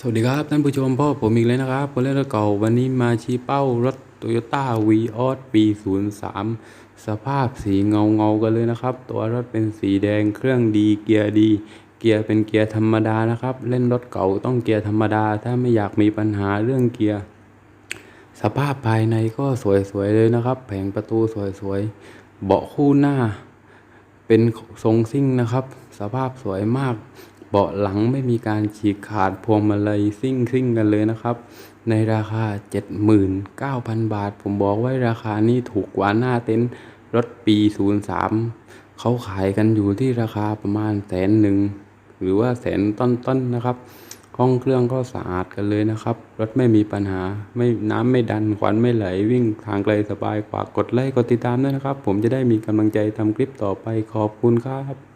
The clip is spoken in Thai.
สวัสดีครับท่านผู้ชมพ่อผมอีกแล้วนะครับคนเล่นรถเก่าวันนี้มาชี้เป้ารถ Toyota v ีออสปี 03 สภาพสีเงาเงากันเลยนะครับ ตัวรถเป็นสีแดงเครื่องดีเกียร์ดี เกียร์เป็นเกียร์ธรรมดานะครับ เล่นรถเก่าต้องเกียร์ธรรมดา ถ้าไม่อยากมีปัญหาเรื่องเกียร์ สภาพภายในก็สวยๆเลยนะครับ แผงประตูสวยๆเบาะคู่หน้า เป็นทรงซิ่งนะครับ สภาพสวยมาก บาะหลังไม่มีการฉีกขาดพวงมาลัยซิ่งซิ่งกันเลยนะครับ ในราคา 79,000 บาท ผมบอกไว้ราคานี้ถูกกว่าหน้าเต็นท์รถปี 03 เขาขายกันอยู่ที่ราคาประมาณแสนหนึ่งหรือว่าแสนต้นๆนนะครับห้องเครื่องก็สะอาดกันเลยนะครับ รถไม่มีปัญหา ไม่น้ำไม่ดันควันไม่ไหลวิ่งทางไกลสบายฝากกดไลค์กดติดตามด้วยนะครับ ผมจะได้มีกำลังใจทำคลิปต่อไปขอบคุณครับ